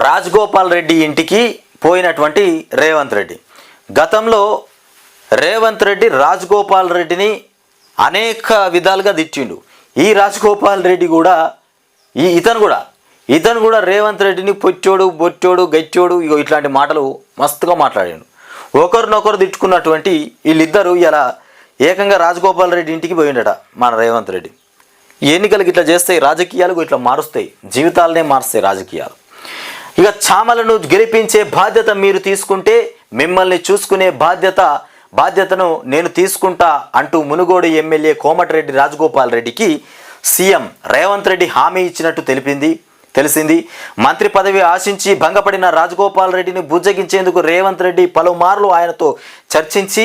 రాజగోపాల్ రెడ్డి ఇంటికి పోయినటువంటి రేవంత్ రెడ్డి. గతంలో రేవంత్ రెడ్డి రాజగోపాల్ రెడ్డిని అనేక విధాలుగా తిట్టిండు. ఈ రాజగోపాల్ రెడ్డి కూడా ఈ ఇతను కూడా ఇతను కూడా రేవంత్ రెడ్డిని పొచ్చోడు బొచ్చోడు గచ్చోడు ఇగో ఇట్లాంటి మాటలు మస్తుగా మాట్లాడాడు. ఒకరినొకరు తిట్టుకున్నటువంటి వీళ్ళిద్దరూ ఇలా ఏకంగా రాజగోపాల్ రెడ్డి ఇంటికి పోయిండట మన రేవంత్ రెడ్డి. ఎన్నికలకు ఇట్లా చేస్తాయి రాజకీయాలు ఇట్లా మారుస్తాయి జీవితాలనే మారుస్తాయి రాజకీయాలు. ఇక చామలను గెలిపించే బాధ్యత మీరు తీసుకుంటే మిమ్మల్ని చూసుకునే బాధ్యత బాధ్యతను నేను తీసుకుంటా అంటూ మునుగోడు ఎమ్మెల్యే కోమటిరెడ్డి రాజగోపాల్ రెడ్డికి సీఎం రేవంత్ రెడ్డి హామీ ఇచ్చినట్టు తెలిపింది. తెలిసింది. మంత్రి పదవి ఆశించి భంగపడిన రాజగోపాల్ రెడ్డిని బుజ్జగించేందుకు రేవంత్ రెడ్డి పలుమార్లు ఆయనతో చర్చించి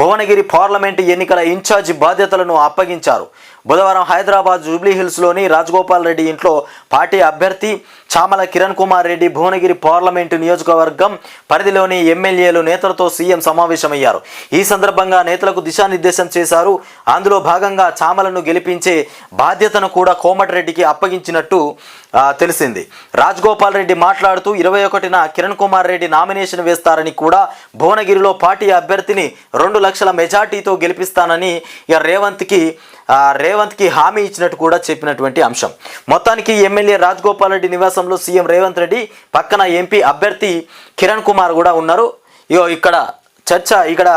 భువనగిరి పార్లమెంటు ఎన్నికల ఇన్ఛార్జి బాధ్యతలను అప్పగించారు. బుధవారం హైదరాబాద్ జూబ్లీ హిల్స్లోని రాజగోపాల్ రెడ్డి ఇంట్లో పార్టీ అభ్యర్థి చామల కిరణ్ కుమార్ రెడ్డి భువనగిరి పార్లమెంటు నియోజకవర్గం పరిధిలోని ఎమ్మెల్యేలు నేతలతో సీఎం సమావేశమయ్యారు. ఈ సందర్భంగా నేతలకు దిశానిర్దేశం చేశారు. అందులో భాగంగా చామలను గెలిపించే బాధ్యతను కూడా కోమటిరెడ్డికి అప్పగించినట్టు తెలిసింది. రాజగోపాల్ రెడ్డి మాట్లాడుతూ ఇరవై ఒకటిన కిరణ్ కుమార్ రెడ్డి నామినేషన్ వేస్తారని కూడా భువనగిరిలో పార్టీ అభ్యర్థిని రెండు లక్షల మెజార్టీతో గెలిపిస్తానని ఇక రేవంత్కి రేవంత్కి హామీ ఇచ్చినట్టు కూడా చెప్పినటువంటి అంశం. మొత్తానికి ఎమ్మెల్యే రాజగోపాల్ రెడ్డి నివాసంలో సీఎం రేవంత్ రెడ్డి పక్కన ఎంపీ అభ్యర్థి కిరణ్ కుమార్ కూడా ఉన్నారు. ఇగో ఇక్కడ చర్చ ఇక్కడ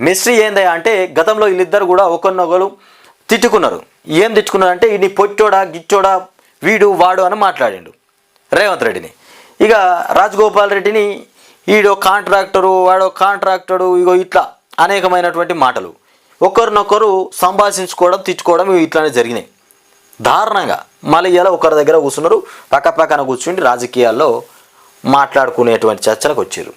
మిస్ట్రీ ఏందయ్యా అంటే గతంలో వీళ్ళిద్దరు కూడా ఒకరినొకరు తిట్టుకున్నారు. ఏం తిట్టుకున్నారు అంటే ఇది పొట్టోడా గిచ్చోడా వీడు వాడు అని మాట్లాడిండు రేవంత్ రెడ్డిని. ఇక రాజగోపాల్ రెడ్డిని ఈడో కాంట్రాక్టరు వాడో కాంట్రాక్టరు ఇగో ఇట్లా అనేకమైనటువంటి మాటలు. ఒకరినొకరు సంభాషించుకోవడం తిట్టుకోవడం ఇట్లానే జరిగినాయి. దారుణంగా మళ్ళీ ఇలా ఒకరి దగ్గర కూర్చున్నారు పక్క పక్కన కూర్చుండి రాజకీయాల్లో మాట్లాడుకునేటువంటి చర్చలకు వచ్చారు.